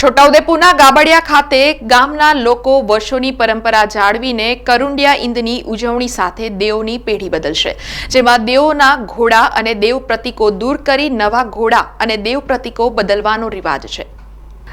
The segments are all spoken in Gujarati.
છોટાઉદેપુરના ગાબડિયા ખાતે ગામના લોકો વર્ષોની પરંપરા જાળવીને કરુંડિયા ઈંદની ઉજવણી સાથે દેવની પેઢી બદલશે. જેમાં દેવોના ઘોડા અને દેવ પ્રતીકો દૂર કરી નવા ઘોડા અને દેવ પ્રતીકો બદલવાનો રિવાજ છે.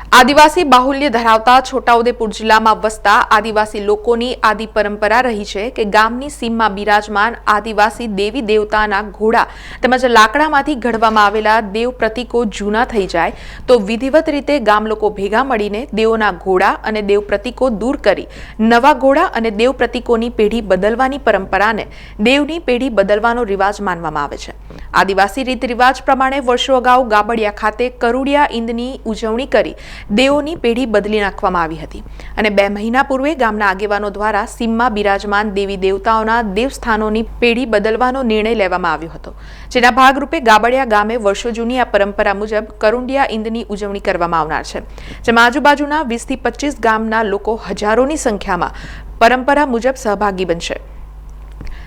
આદિવાસી બાહુલ્ય ધરાવતા છોટાઉદેપુર જિલ્લામાં વસતા આદિવાસી લોકોની આદિ પરંપરા રહી છે કે ગામની સીમમાં બિરાજમાન આદિવાસી દેવી દેવતાના ઘોડા તેમજ લાકડામાંથી ઘડવામાં આવેલા દેવ પ્રતીકો જૂના થઈ જાય તો વિધિવત રીતે ગામ લોકો ભેગા મળીને દેવોના ઘોડા અને દેવ પ્રતીકો દૂર કરી નવા ઘોડા અને દેવ પ્રતીકોની પેઢી બદલવાની પરંપરાને દેવની પેઢી બદલવાનો રિવાજ માનવામાં આવે છે. આદિવાસી રીત રિવાજ પ્રમાણે વર્ષો અગાઉ ગાબડિયા ખાતે કરુડિયા ઈંદની ઉજવણી કરી દેવોની પેઢી બદલી નાખવામાં આવી હતી. અને બે મહિના પૂર્વે ગામના આગેવાનો દ્વારા સીમમાં બિરાજમાન દેવી દેવતાઓના દેવસ્થાનોની પેઢી બદલવાનો નિર્ણય લેવામાં આવ્યો હતો. જેના ભાગરૂપે ગાબડિયા ગામે વર્ષો જૂની આ પરંપરા મુજબ કરુંડિયા ઈંદની ઉજવણી કરવામાં આવનાર છે. જેમાં આજુબાજુના વીસથી પચીસ ગામના લોકો હજારોની સંખ્યામાં પરંપરા મુજબ સહભાગી બનશે.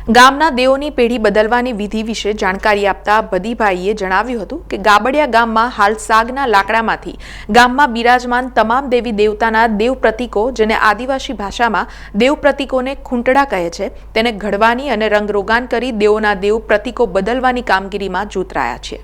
ગામના દેવોની પેઢી બદલવાની વિધિ વિશે જાણકારી આપતા બદીભાઈએ જણાવ્યું હતું કે ગાબડિયા ગામમાં હાલ સાગના લાકડામાંથી ગામમાં બિરાજમાન તમામ દેવી દેવતાના દેવ પ્રતીકો જેને આદિવાસી ભાષામાં દેવ પ્રતીકોને ખૂંટડા કહે છે, તેને ઘડવાની અને રંગરોગાન કરી દેવોના દેવ પ્રતીકો બદલવાની કામગીરીમાં જોતરાયા છે.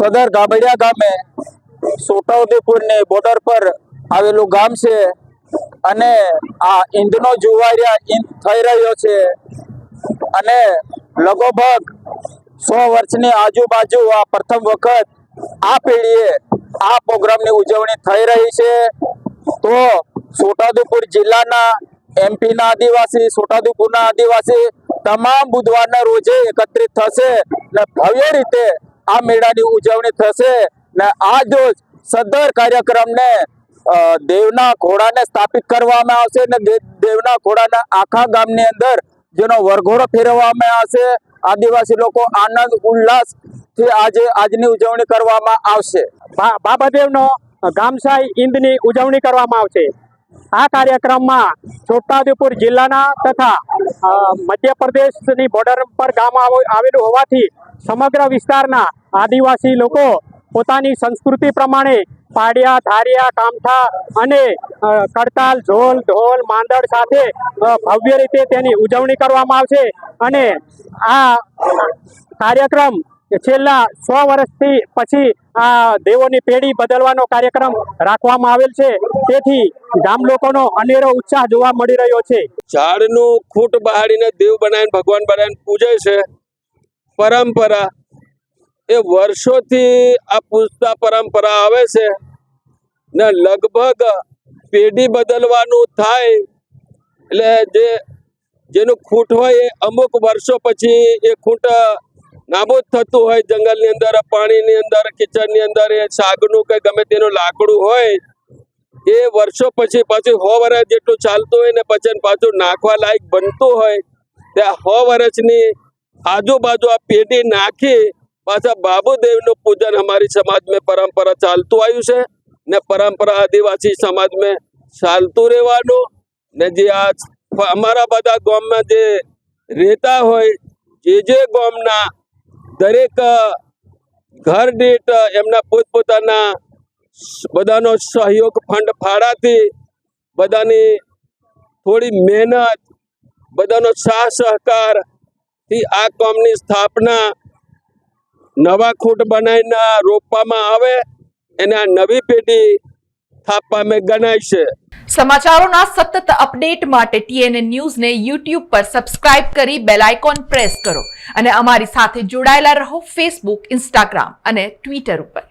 સદર ગાબડિયા ગામે છોટાઉદેપુરની બોર્ડર પર આવેલું ગામ છે અને આ ઈંધનો જુવારિયા ઈંધ થઈ રહ્યો છે અને લગભગ સો વર્ષની આજુબાજુ આ પ્રથમ વખત આ પેઢીએ આ પ્રોગ્રામની ઉજવણી થઈ રહી છે. તો છોટાઉદેપુર જિલ્લાના એમપીના આદિવાસી છોટાઉદેપુરના આદિવાસી તમામ બુધવારના રોજે એકત્રિત થશે અને ભવ્ય રીતે આ મેળાની ઉજવણી થશે ને આ રોજ સદર કાર્યક્રમને દેવના ઘોડાને સ્થાપિત કરવામાં આવશે ને દેવના ઘોડાના આખા ગામની અંદર જેનો વરઘોડો ફેરવવામાં આવશે. આદિવાસી લોકો આનંદ ઉલ્લાસથી આજે આજની ઉજવણી કરવામાં આવશે. બાબાદેવનો ગામસાઈ ઈંદની ઉજવણી કરવામાં આવશે. આ કાર્યક્રમમાં છોટાઉદેપુર જિલ્લાના તથા મધ્યપ્રદેશની બોર્ડર પર ગામ આવ- આવેલું હોવાથી સમગ્ર વિસ્તારના આદિવાસી લોકો પોતાની સંસ્કૃતિ પ્રમાણે પાડિયા, ધારિયા, કામઠા અને કડતાલ ઝોલ ઢોલ માંદળ સાથે ભવ્ય રીતે તેની ઉજવણી કરવામાં આવશે. અને આ કાર્યક્રમ છેલ્લા સો વર્ષથી પછી આ દેવોની પેઢી બદલવાનો કાર્યક્રમ રાખવામાં આવેલ છે. તેથી ગામ લોકોનો અનેરો ઉત્સાહ જોવા મળી રહ્યો છે. ઝાડનું ખૂંટ બહાડીને દેવ બનાવીને ભગવાન બનાવીને પૂજે છે. પરંપરા. એ વર્ષોથી આ પૂજતા પરંપરા આવે છે ને લગભગ પેઢી બદલવાનું થાય એટલે જે, જેનું ખૂંટ હોય એ અમુક વર્ષો પછી એ ખૂંટ નાબૂદ થતું હોય જંગલની અંદર, પાણીની અંદર, કિચનની અંદર, એ શાકનું કે ગમે તેનું લાકડું હોય, એ વર્ષો પછી, પાછું સો વર્ષ જેટલું ચાલતું હોય ને પછી પાછું નાખવા લાયક બનતું હોય ત્યાં સો વર્ષની આજુબાજુ આ પેઢી નાખી પાછા બાબુદેવનું પૂજન અમારી સમાજમાં પરંપરા ચાલતું આવ્યું છે ને પરંપરા આદિવાસી સમાજમાં ચાલતું રહેવાનું ને જે આ અમારા બધા ગામમાં જે રહેતા હોય, જે જે ગામના દરેક ઘર દીઠ એમના પોતપોતાના બધાનો સહયોગ ફંડ ફાળાથી બધાની થોડી મહેનત, બધાનો સાહ સહકાર થી આ કોમની સ્થાપના નવા ખૂટ બનાવીને રોપવામાં આવે અને આ નવી પેઢી સ્થાપવા મેં ગણાય છે. સમાચારોના સતત અપડેટ માટે ટીએનએ ન્યૂઝને યુટ્યુબ પર સબસ્ક્રાઇબ કરી બેલ પ્રેસ કરો અને અમારી સાથે જોડાયેલા રહો ફેસબુક, ઇન્સ્ટાગ્રામ અને ટ્વિટર ઉપર.